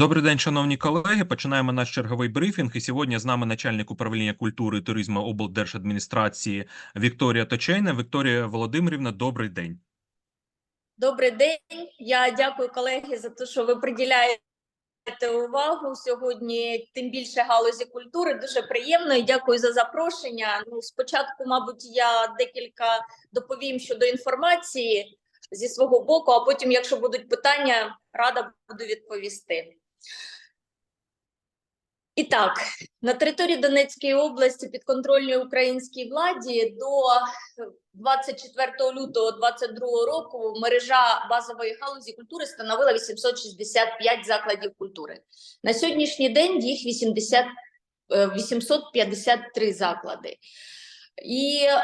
Добрий день, шановні колеги. Починаємо наш черговий брифінг. І сьогодні з нами начальник управління культури і туризму облдержадміністрації Вікторія Точейна. Вікторія Володимирівна, добрий день. Добрий день. Я дякую колеги за те, що ви приділяєте увагу сьогодні. Тим більше галузі культури. Дуже приємно і дякую за запрошення. Ну, спочатку, мабуть, я декілька доповім щодо інформації зі свого боку, а потім, якщо будуть питання, рада буду відповісти. І так, на території Донецької області підконтрольній українській владі до 24 лютого 2022 року мережа базової галузі культури становила 865 закладів культури. На сьогоднішній день їх 80, е, 853 заклади. І е,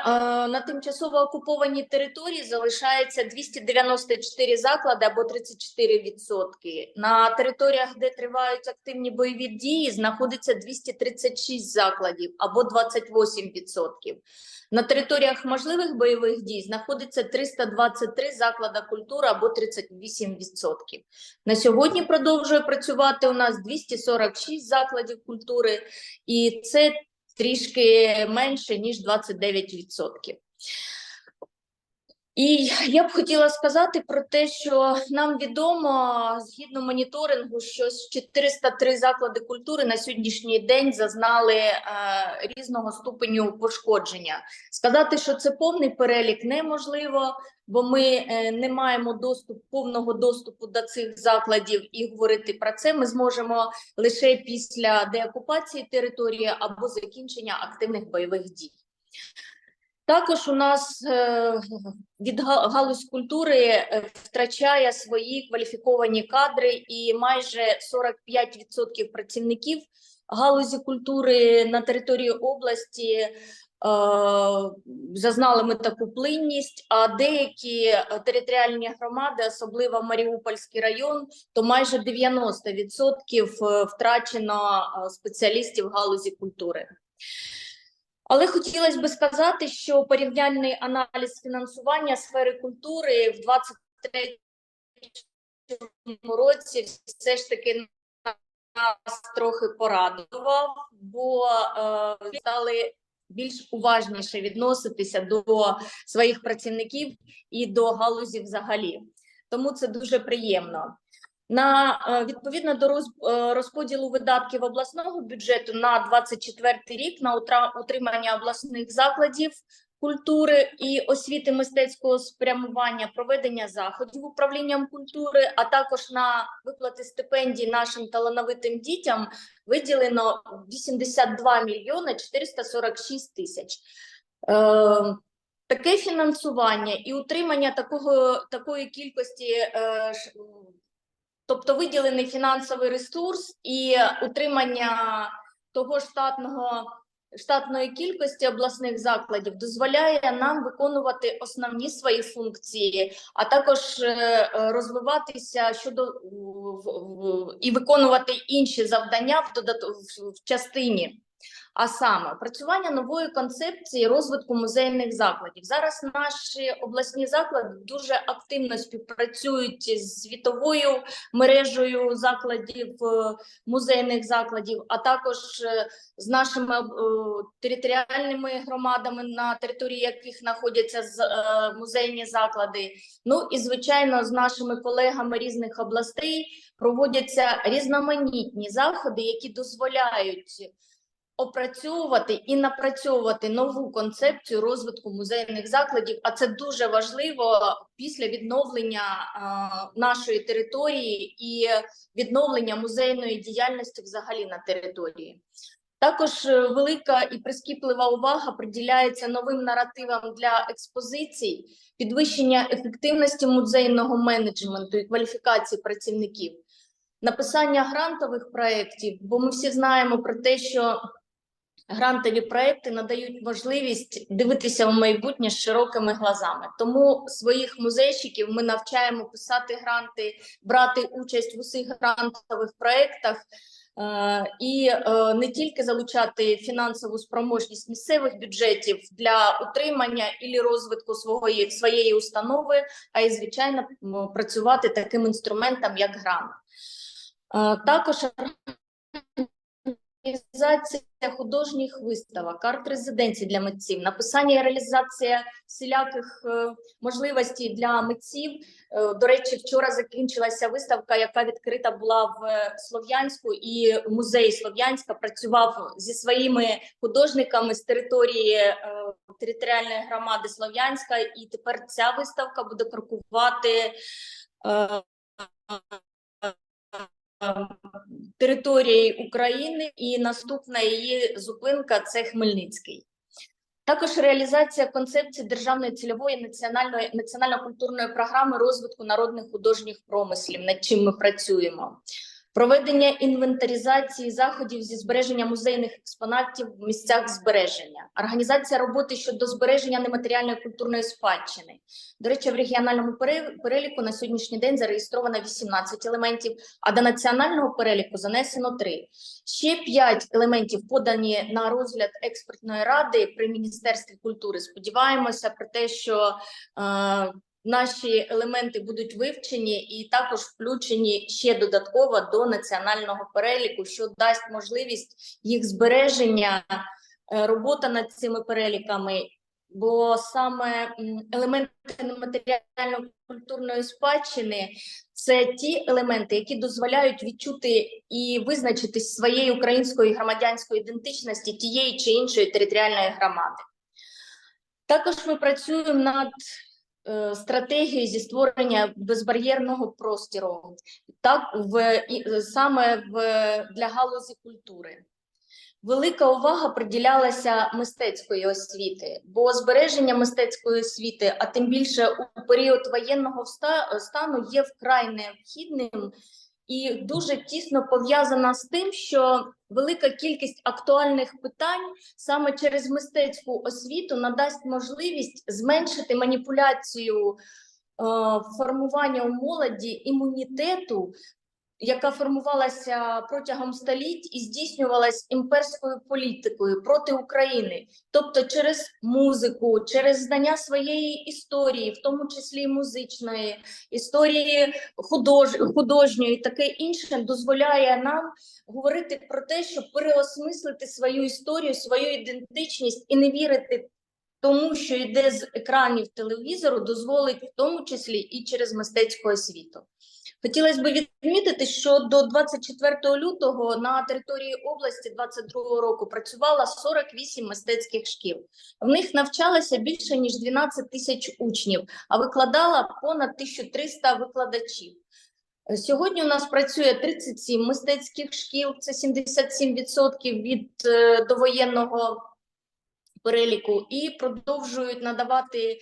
на тимчасово окупованій території залишається 294 заклади або 34%. На територіях, де тривають активні бойові дії, знаходиться 236 закладів або 28%. На територіях можливих бойових дій знаходиться 323 заклади культури або 38%. На сьогодні продовжує працювати у нас 246 закладів культури, і це трішки менше ніж 29%. І я б хотіла сказати про те, що нам відомо згідно моніторингу, що 403 заклади культури на сьогоднішній день зазнали е, різного ступеню пошкодження. Сказати, що це повний перелік, неможливо, бо ми е, не маємо доступ повного доступу до цих закладів і говорити про це. Ми зможемо лише після деокупації території або закінчення активних бойових дій. Також у нас е, від га- галузь культури е, втрачає свої кваліфіковані кадри, і майже 45% працівників галузі культури на території області е, зазнали ми таку плинність. А деякі територіальні громади, особливо Маріупольський район, то майже 90% е, втрачено спеціалістів галузі культури. Але хотілося би сказати, що порівняльний аналіз фінансування сфери культури в 2023 році все ж таки нас трохи порадував, бо е, стали більш уважніше відноситися до своїх працівників і до галузі взагалі. Тому це дуже приємно. На е, відповідно до е, розподілу видатків обласного бюджету на 24 рік на утримання обласних закладів культури і освіти мистецького спрямування, проведення заходів управлінням культури, а також на виплати стипендій нашим талановитим дітям виділено 82 мільйони 446 тисяч. Е, Таке фінансування і утримання такого такої кількості е, тобто виділений фінансовий ресурс і утримання того штатного штатної кількості обласних закладів дозволяє нам виконувати основні свої функції, а також е, розвиватися щодо і виконувати інші завдання в частині. А саме опрацювання нової концепції розвитку музейних закладів. Зараз наші обласні заклади дуже активно співпрацюють з світовою мережею закладів, е, музейних закладів, а також е, з нашими е, територіальними громадами, на території яких знаходяться музейні заклади. Ну і звичайно, з нашими колегами різних областей проводяться різноманітні заходи, які дозволяють опрацьовувати і напрацьовувати нову концепцію розвитку музейних закладів. А це дуже важливо після відновлення нашої території і відновлення музейної діяльності взагалі на території. Також е, велика і прискіплива увага приділяється новим наративам для експозицій, підвищення ефективності музейного менеджменту і кваліфікації працівників, написання грантових проєктів, бо ми всі знаємо про те, що грантові проекти надають можливість дивитися в майбутнє широкими глазами. Тому своїх музейщиків ми навчаємо писати гранти, брати участь в усіх грантових проектах. е, І е, не тільки залучати фінансову спроможність місцевих бюджетів для утримання і розвитку своєї, своєї установи, а й звичайно працювати таким інструментом, як грант. Також організація художніх виставок, арт-резиденцій для митців, написання і реалізація всіляких е, можливостей для митців. Е, До речі, вчора закінчилася виставка, яка відкрита була в е, Слов'янську, і музей Слов'янська працював зі своїми художниками з території територіальної громади Слов'янська, і тепер ця виставка буде крокувати. Території України, і наступна її зупинка це Хмельницький. Також реалізація концепції державної цільової національно-культурної програми розвитку народних художніх промислів, над чим ми працюємо. Проведення інвентаризації заходів зі збереження музейних експонатів в місцях збереження, організація роботи щодо збереження нематеріальної культурної спадщини. До речі, в регіональному переліку на сьогоднішній день зареєстровано 18 елементів, а до національного переліку занесено 3. Ще 5 елементів подані на розгляд експертної ради при Міністерстві культури. Сподіваємося про те, що е, наші елементи будуть вивчені і також включені ще додатково до національного переліку, що дасть можливість їх збереження, е, робота над цими переліками. Бо саме елементи нематеріально-культурної спадщини це ті елементи, які дозволяють відчути і визначитись своєю українською громадянською ідентичності тієї чи іншої територіальної громади. Також ми працюємо над е, стратегією зі створення безбар'єрного простору, так в саме в для галузі культури. Велика увага приділялася мистецької освіти, бо збереження мистецької освіти, а тим більше у період воєнного стану, є вкрай необхідним і дуже тісно пов'язана з тим, що велика кількість актуальних питань саме через мистецьку освіту надасть можливість зменшити маніпуляцію е, формування у молоді імунітету, яка формувалася протягом століть і здійснювалась імперською політикою проти України, тобто через музику, через знання своєї історії, в тому числі музичної, історії худож... художньої, таке інше, дозволяє нам говорити про те, щоб переосмислити свою історію, свою ідентичність і не вірити тому, що йде з екранів телевізору, дозволить в тому числі і через мистецьку освіту. Хотілося б відмітити, що до 24 лютого на території області 22 року працювало 48 мистецьких шкіл. В них навчалося більше ніж 12 тисяч учнів, а викладала понад 1300 викладачів. Сьогодні у нас працює 37 мистецьких шкіл, це 77% від е, довоєнного переліку, і продовжують надавати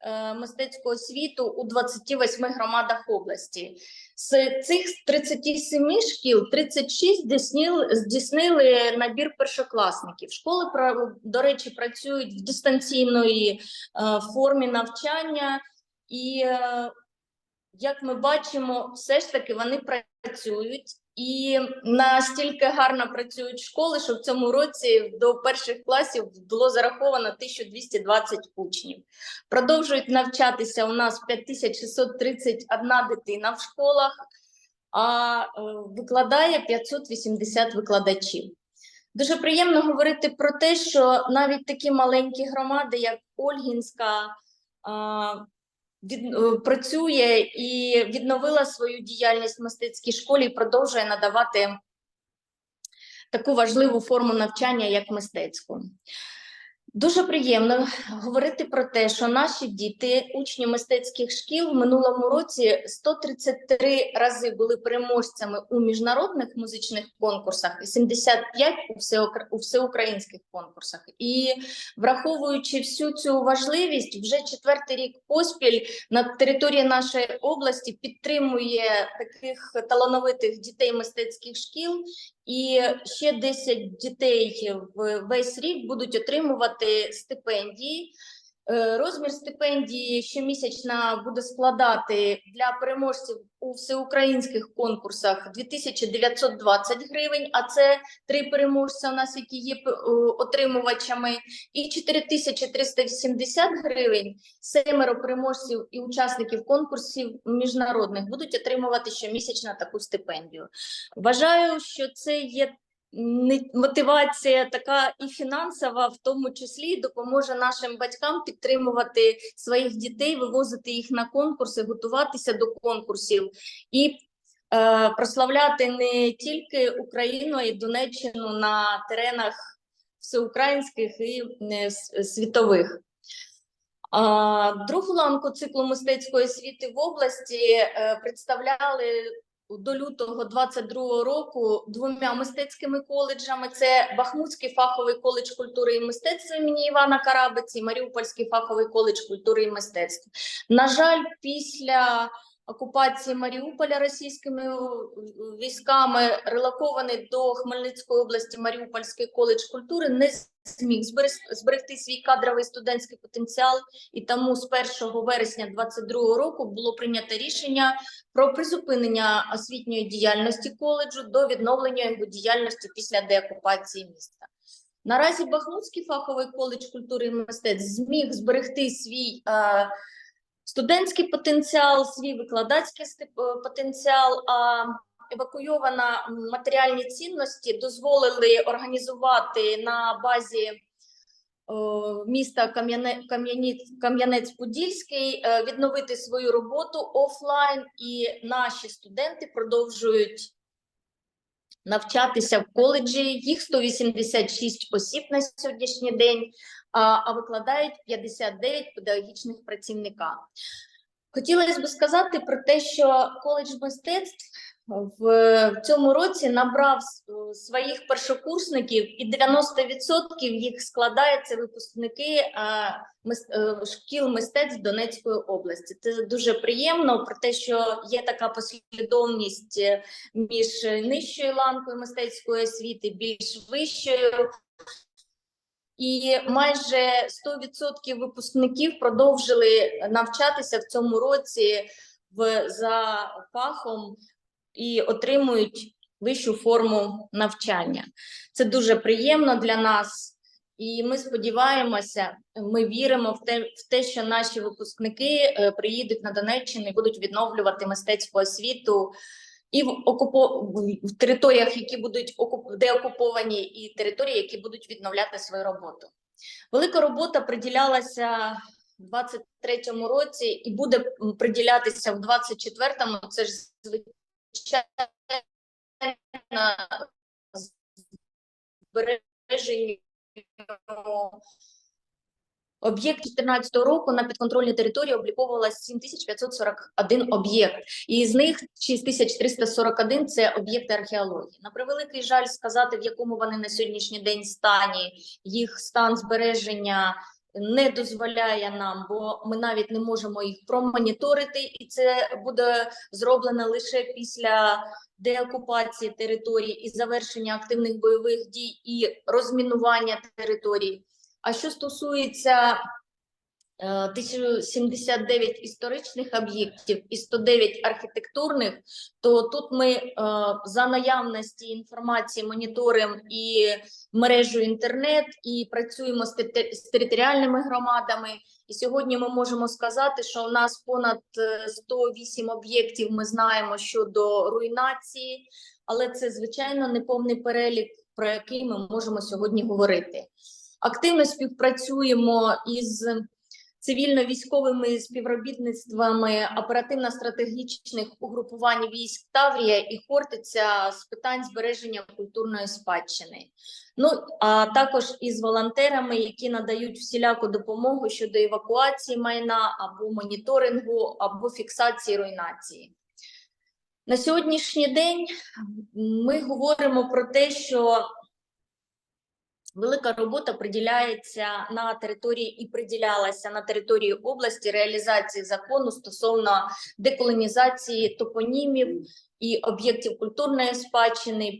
е, мистецьку освіту у 28 громадах області. З цих 37 шкіл 36 здійснили, здійснили набір першокласників. Школи, до речі, працюють в дистанційної е, формі навчання, і е, як ми бачимо, все ж таки вони працюють. І настільки гарно працюють школи, що в цьому році до перших класів було зараховано 1220 учнів. Продовжують навчатися у нас 5631 дитина в школах, а е, викладає 580 викладачів. Дуже приємно говорити про те, що навіть такі маленькі громади, як Ольгінська, від, е, працює і відновила свою діяльність в мистецькій школі і продовжує надавати таку важливу форму навчання, як мистецьку. Дуже приємно говорити про те, що наші діти, учні мистецьких шкіл, в минулому році 133 рази були переможцями у міжнародних музичних конкурсах і 75 у, у всеукраїнських конкурсах. І враховуючи всю цю важливість, вже четвертий рік поспіль на території нашої області підтримує таких талановитих дітей мистецьких шкіл, і ще 10 дітей в весь рік будуть отримувати стипендії. Е, Розмір стипендії щомісячна буде складати для переможців у всеукраїнських конкурсах 2920 гривень, а це три переможця у нас, які є о, отримувачами, і 4380 гривень. Семеро переможців і учасників конкурсів міжнародних будуть отримувати щомісячно таку стипендію. Вважаю, що це є мотивація така і фінансова, в тому числі допоможе нашим батькам підтримувати своїх дітей, вивозити їх на конкурси, готуватися до конкурсів і е, прославляти не тільки Україну, й Донеччину на теренах всеукраїнських і е, світових. Другу ланку циклу мистецької освіти в області е, представляли до лютого 22 року двома мистецькими коледжами: це Бахмутський фаховий коледж культури і мистецтва імені Івана Карабиці, Маріупольський фаховий коледж культури і мистецтв. На жаль, після окупації Маріуполя російськими е, військами релокований до Хмельницької області Маріупольський коледж культури не зміг зберегти свій кадровий студентський потенціал, і тому з 1 вересня 2022 року було прийнято рішення про призупинення освітньої діяльності коледжу до відновлення його діяльності після деокупації міста. Наразі Бахмутський фаховий коледж культури і мистецтв зміг зберегти свій е, студентський потенціал, свій викладацький е, потенціал. А евакуйована матеріальні цінності дозволили організувати на базі е, міста Кам'яне- Кам'янець-Подільський, е, відновити свою роботу офлайн, і наші студенти продовжують навчатися в коледжі. Їх 186 осіб на сьогоднішній день, а, викладають 59 педагогічних працівника. Хотілося б сказати про те, що коледж мистецтв в, цьому році набрав своїх першокурсників, і 90% їх складається випускники е, шкіл мистецтв Донецької області. Це дуже приємно про те, що є така послідовність е, між нижчою ланкою мистецької освіти, більш вищою. І майже 100% випускників продовжили навчатися в цьому році в, за фахом і отримують вищу форму навчання. Це дуже приємно для нас, і ми сподіваємося, ми віримо в те, в те, що наші випускники е, приїдуть на Донеччину і будуть відновлювати мистецьку освіту і в окупо в територіях, які будуть окуп... деокуповані, і території, які будуть відновляти свою роботу. Велика робота приділялася в 23-му році і буде приділятися в 24-му. Це ж звичайно збереженню Об'єкт 2014 року на підконтрольній території обліковувалося 7541 об'єкт, і з них 6341 – це об'єкти археології. На превеликий жаль сказати, в якому вони на сьогоднішній день стані, їх стан збереження не дозволяє нам, бо ми навіть не можемо їх промоніторити, і це буде зроблено лише після деокупації території і завершення активних бойових дій і розмінування територій. А що стосується е, 1079 історичних об'єктів і 109 архітектурних, то тут ми е, за наявності інформації моніторимо і мережу інтернет, і працюємо з територіальними громадами. І сьогодні ми можемо сказати, що у нас понад е, 108 об'єктів ми знаємо щодо руйнації, але це звичайно не повний перелік, про який ми можемо сьогодні говорити. Активно співпрацюємо із цивільно-військовими співробітництвами оперативно-стратегічних угрупувань військ Таврія і Хортиця з питань збереження культурної спадщини. Ну а також із волонтерами, які надають всіляку допомогу щодо евакуації майна або моніторингу, або фіксації руйнації. На сьогоднішній день ми говоримо про те, що Велика робота приділяється на території і приділялася на території області реалізації закону стосовно деколонізації топонімів і об'єктів культурної спадщини.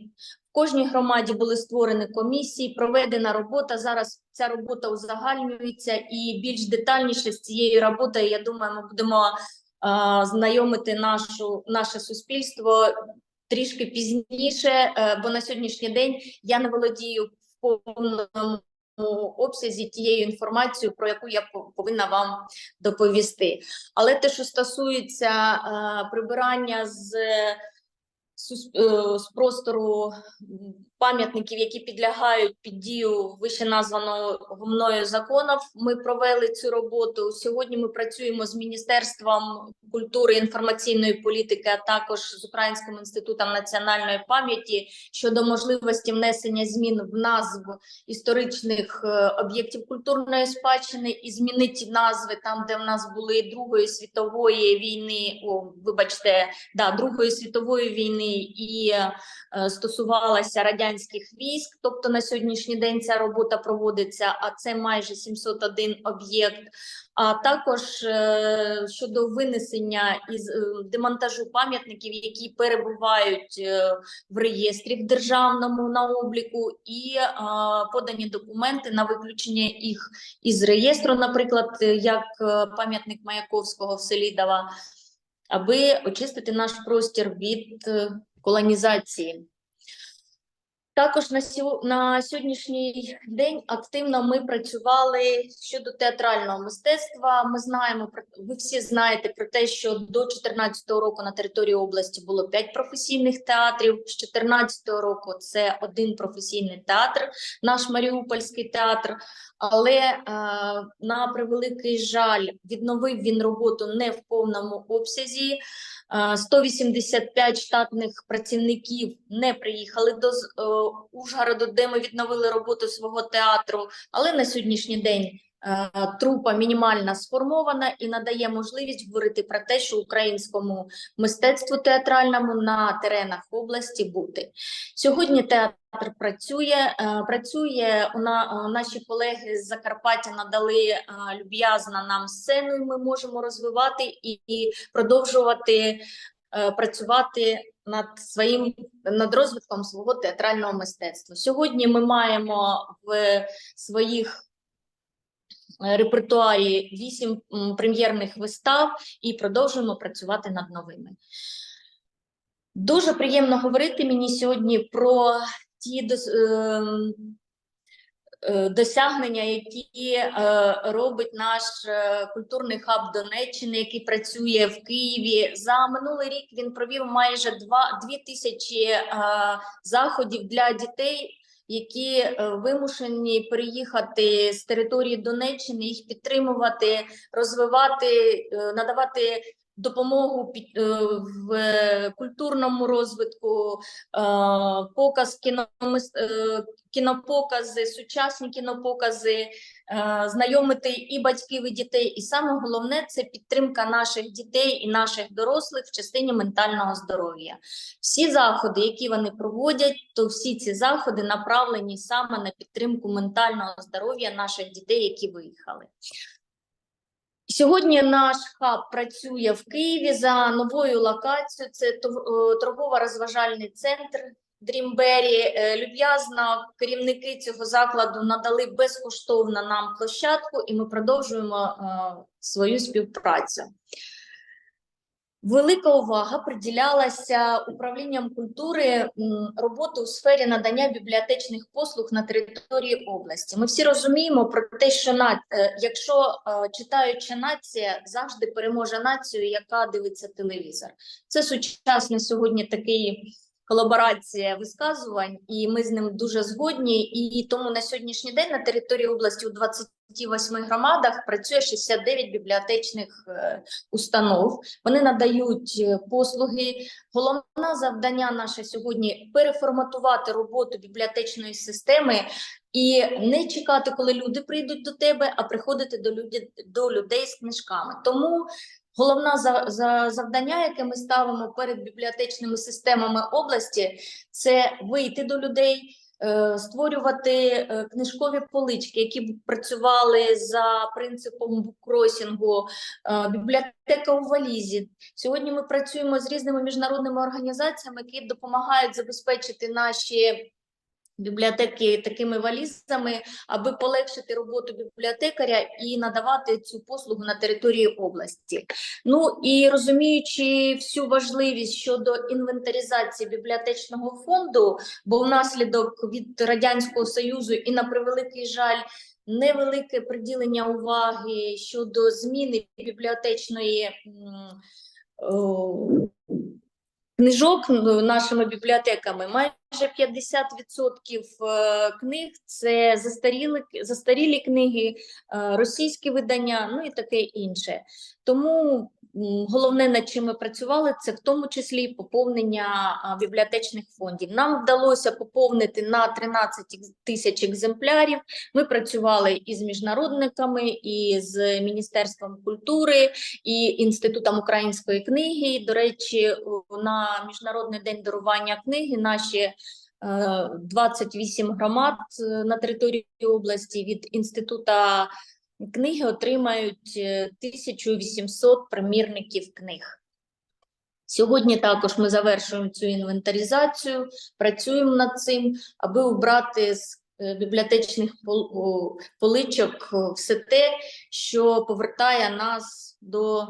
В кожній громаді були створені комісії, проведена робота. Зараз ця робота узагальнюється і більш детальніше з цією роботою, я думаю, ми будемо а, знайомити нашу, наше суспільство трішки пізніше, е, бо на сьогоднішній день я не володію повному обсязі тією інформацією, про яку я повинна вам доповісти. Але те, що стосується е, прибирання з, е, з простору пам'ятників, які підлягають під дію вищеназваного мною законів, ми провели цю роботу. Сьогодні ми працюємо з Міністерством культури інформаційної політики, а також з Українським інститутом національної пам'яті щодо можливості внесення змін в назву історичних е, об'єктів культурної спадщини і змінити назви там, де в нас були Другої світової війни, о, вибачте, да, Другої світової війни і е, стосувалася радянських військ. Тобто на сьогоднішній день ця робота проводиться, а це майже 701 об'єкт. А також е, щодо винесення із е, демонтажу пам'ятників, які перебувають е, в реєстрі в державному на обліку, і подані документи на виключення їх із реєстру, наприклад, як пам'ятник Маяковського в Селідова, аби очистити наш простір від колонізації. Також на, на сьогоднішній день активно ми працювали щодо театрального мистецтва. Ми знаємо ви всі знаєте про те, що до 2014 року на території області було 5 професійних театрів. З 2014 року це один професійний театр, наш Маріупольський театр. Але е, на превеликий жаль, відновив він роботу не в повному обсязі. Е, 185 штатних працівників не приїхали до е, Ужгороду, де ми відновили роботу свого театру. Але на сьогоднішній день е, трупа мінімальна сформована і надає можливість говорити про те, що українському мистецтву театральному на теренах області бути. Сьогодні театр працює. е, Працює на- е, наші колеги з Закарпаття надали е, люб'язно нам сцену, ми можемо розвивати і, продовжувати е, працювати над своїм над розвитком свого театрального мистецтва. Сьогодні ми маємо в своїх е, репертуарі вісім прем'єрних вистав і продовжуємо працювати над новими. Дуже приємно говорити мені сьогодні про ті ем, е, досягнення, які е, робить наш е, культурний хаб Донеччини, який працює в Києві. За минулий рік він провів майже два дві тисячі е, заходів для дітей. Які е, вимушені переїхати з території Донеччини, їх підтримувати, розвивати, е, надавати допомогу е, в культурному розвитку, е, показ кіномис- е, кінопокази, сучасні кінопокази, знайомити і батьків, і дітей. І саме головне це підтримка наших дітей і наших дорослих в частині ментального здоров'я. Всі заходи, які вони проводять, то всі ці заходи направлені саме на підтримку ментального здоров'я наших дітей, які виїхали. Сьогодні наш хаб працює в Києві за новою локацією. Це е, торгово-розважальний центр Дрімбері. Е, Люб'язно керівники цього закладу надали безкоштовно нам площадку, і ми продовжуємо е, свою співпрацю. Велика увага приділялася управлінням культури роботи у сфері надання бібліотечних послуг на території області. Ми всі розуміємо про те, що на, е, якщо е, читаюча нація завжди переможе націю, яка дивиться телевізор. Це сучасний сьогодні такий колаборація висказувань, і ми з ним дуже згодні. І тому на сьогоднішній день на території області у 28 громадах працює 69 бібліотечних е, установ. Вони надають е, послуги. Головне завдання наше сьогодні переформатувати роботу бібліотечної системи і не чекати, коли люди прийдуть до тебе, а приходити до людей, до людей з книжками. Тому головне за, за завдання, яке ми ставимо перед бібліотечними системами області, це вийти до людей. Е, створювати е, книжкові полички, які б працювали за принципом буккросінгу, е, бібліотека у валізі. Сьогодні ми працюємо з різними міжнародними організаціями, які допомагають забезпечити наші бібліотеки такими валізами, аби полегшити роботу бібліотекаря і надавати цю послугу на території області. Ну і розуміючи всю важливість щодо інвентаризації бібліотечного фонду, бо внаслідок від радянського союзу і на превеликий жаль. Невелике приділення уваги щодо зміни бібліотечної о, книжок нашими бібліотеками. Майже 50% е, книг це застаріли, застарілі книги, е, російські видання, ну і таке інше. Тому головне, над чим ми працювали, це в тому числі поповнення бібліотечних фондів. Нам вдалося поповнити на 13 тисяч екземплярів. Ми працювали і з міжнародниками, і з Міністерством культури, і Інститутом української книги. До речі, на Міжнародний день дарування книги наші е, 28 громад е, на території області від інститута книги отримають е, 1800 примірників книг. Сьогодні також ми завершуємо цю інвентаризацію, працюємо над цим, аби убрати з е, бібліотечних пол- поличок все те, що повертає нас до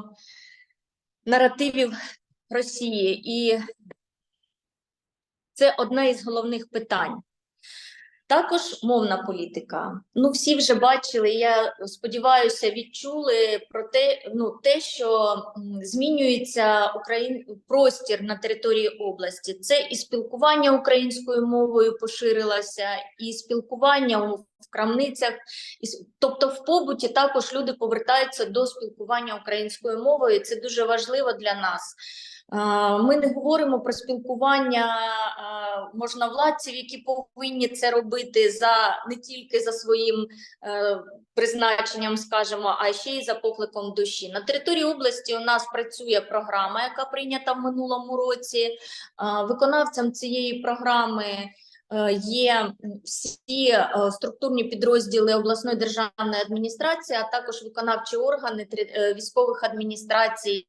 наративів Росії. І це одне із головних питань. Також мовна політика. Ну, всі вже бачили, я сподіваюся, відчули про те, ну, те, що змінюється Україн... простір на території області. Це і спілкування українською мовою поширилося, і спілкування у- в крамницях. І... Тобто, в побуті також люди повертаються до спілкування українською мовою. Це дуже важливо для нас. Ми не говоримо про спілкування можновладців, які повинні це робити за не тільки за своїм е, призначенням, скажімо, а ще й за покликом душі. На території області у нас працює програма, яка прийнята в минулому році. Виконавцям цієї програми. Е, Є всі е, структурні підрозділи обласної державної адміністрації, а також виконавчі органи е, військових адміністрацій,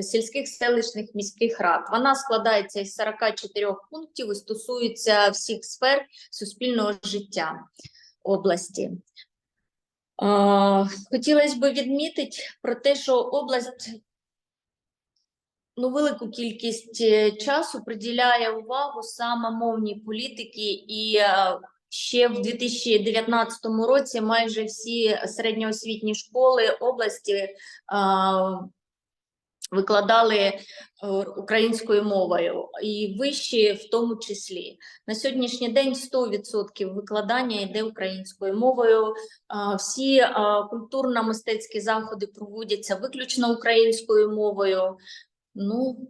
сільських селищних міських рад. Вона складається із 44 пунктів і стосується всіх сфер суспільного життя області. Хотілося б відмітити про те, що область ну, велику кількість е, часу приділяє увагу саме мовній політики і е, ще в 2019 році майже всі середньоосвітні школи області а, викладали е, українською мовою, і вищі в тому числі. На сьогоднішній день 100% викладання йде українською мовою. Всі культурно-мистецькі заходи проводяться виключно українською мовою. Ну,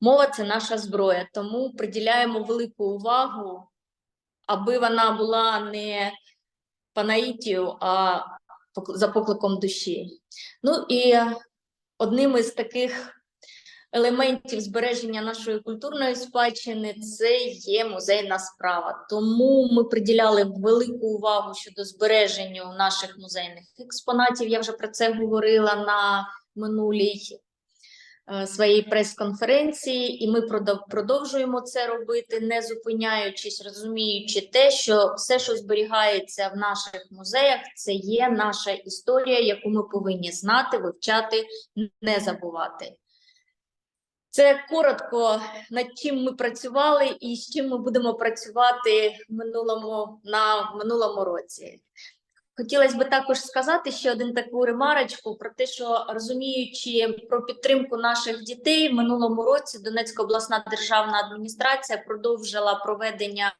мова це наша зброя, тому приділяємо велику увагу, аби вона була не по наїтію, а за покликом душі. Ну і одним із таких елементів збереження нашої культурної спадщини це є музейна справа. Тому ми приділяли велику увагу щодо збереження наших музейних експонатів. Я вже про це говорила на минулій своїй прес-конференції, і ми продов- продовжуємо це робити, не зупиняючись, розуміючи те, що все, що зберігається в наших музеях, це є наша історія, яку ми повинні знати, вивчати, не забувати. Це коротко над чим ми працювали і з чим ми будемо працювати минулому на минулому році. Хотілося б також сказати ще один таку ремарочку про те, що розуміючи про підтримку наших дітей, минулому році Донецька обласна державна адміністрація продовжила проведення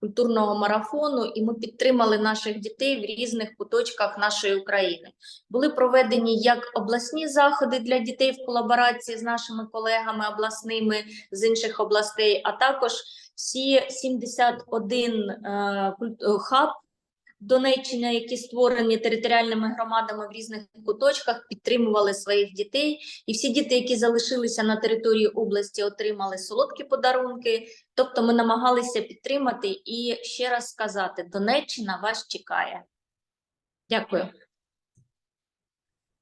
культурного марафону, і ми підтримали наших дітей в різних куточках нашої України. Були проведені як обласні заходи для дітей в колаборації з нашими колегами обласними з інших областей, а також всі 71 е, е, хаб Донеччини, які створені територіальними громадами в різних куточках, підтримували своїх дітей. І всі діти, які залишилися на території області, отримали солодкі подарунки. Тобто, ми намагалися підтримати і ще раз сказати: Донеччина вас чекає. Дякую.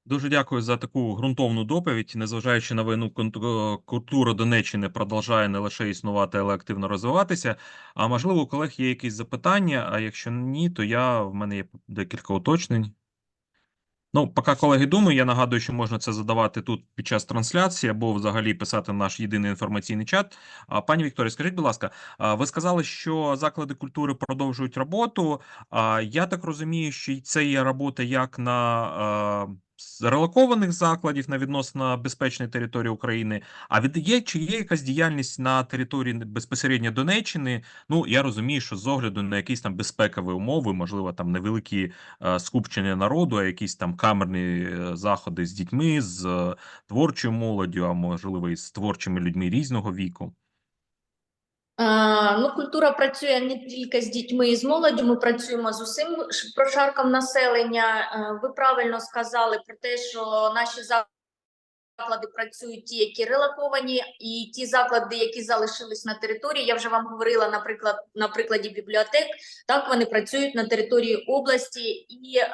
Дуже дякую за таку ґрунтовну доповідь. Незважаючи на війну, е, культура Донеччини продовжує не лише існувати, але активно розвиватися. А можливо, у колег є якісь запитання. А якщо ні, то я в мене є декілька уточнень. Ну, поки колеги думаю, я нагадую, що можна це задавати тут під час трансляції або взагалі писати наш єдиний інформаційний чат. А, Пані Вікторія, скажіть, будь ласка, ви сказали, що заклади культури продовжують роботу. А я так розумію, що це є робота як на е, релокованих закладів на відносно безпечній території України. А від є чи є якась діяльність на території безпосередньо Донеччини? Ну я розумію, що з огляду на якісь там безпекові умови, можливо, там невеликі е, скупчення народу, а якісь там камерні е, заходи з дітьми, з е, творчою молоддю, а можливо, і з творчими людьми різного віку. Ну, культура працює не тільки з дітьми і з молоддю, ми працюємо з усім прошарком населення. Е, Ви правильно сказали про те, що наші заклади працюють ті, які релоковані, і ті заклади, які залишились на території. Я вже вам говорила, наприклад, на прикладі бібліотек. Так вони працюють на території області і е,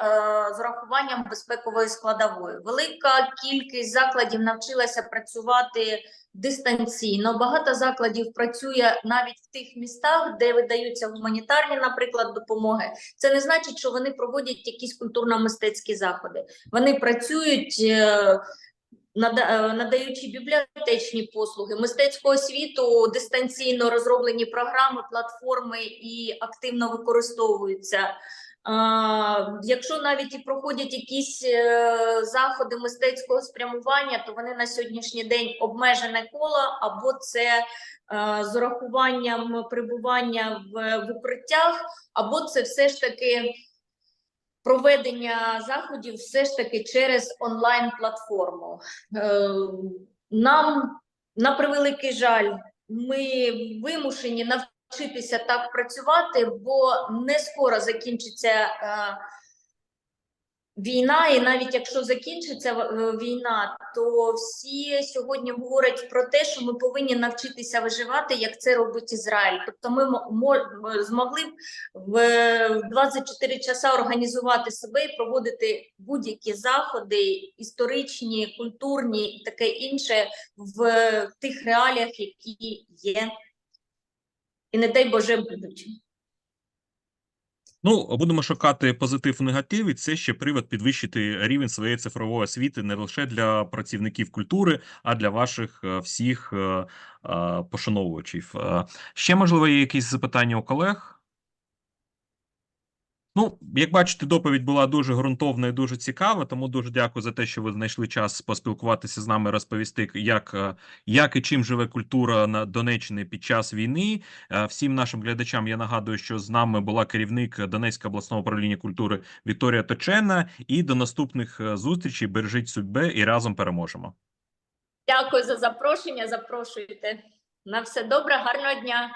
з урахуванням безпекової складової. Велика кількість закладів навчилася працювати дистанційно. Багато закладів працює навіть в тих містах, де видаються гуманітарні, наприклад, допомоги. Це не значить, що вони проводять якісь культурно-мистецькі заходи. Вони працюють. е, Надаючи бібліотечні послуги, мистецьку освіту, дистанційно розроблені програми, платформи і активно використовуються. Якщо навіть і проходять якісь е, заходи мистецького спрямування, то вони на сьогоднішній день обмежене коло, або це е, з урахуванням перебування в, в укриттях, або це все ж таки проведення заходів все ж таки через онлайн-платформу. Е, Нам, на превеликий жаль, ми вимушені навчитися так працювати, бо не скоро закінчиться е, війна, і навіть якщо закінчиться е, війна, то всі сьогодні говорять про те, що ми повинні навчитися виживати, як це робить Ізраїль. Тобто, ми мо- мо- змогли в е, 24 часа організувати себе і проводити будь-які заходи, історичні, культурні і таке інше в тих реаліях, які є. І не дай Боже будуть. Ну, будемо шукати позитив негатив, і це ще привод підвищити рівень своєї цифрової освіти не лише для працівників культури, а для ваших е, всіх е, е, пошановувачів. Ще можливо є якісь запитання у колег. Ну, як бачите, доповідь була дуже ґрунтовна і дуже цікава, тому дуже дякую за те, що ви знайшли час поспілкуватися з нами, розповісти, як, е, як і чим живе культура на Донеччині під час війни. Е, Всім нашим глядачам я нагадую, що з нами була керівник Донецького обласного управління культури Вікторія Точена. І до наступних е, зустрічей. Бережіть себе і разом переможемо. Дякую за запрошення. Запрошуйте. На все добре, гарного дня.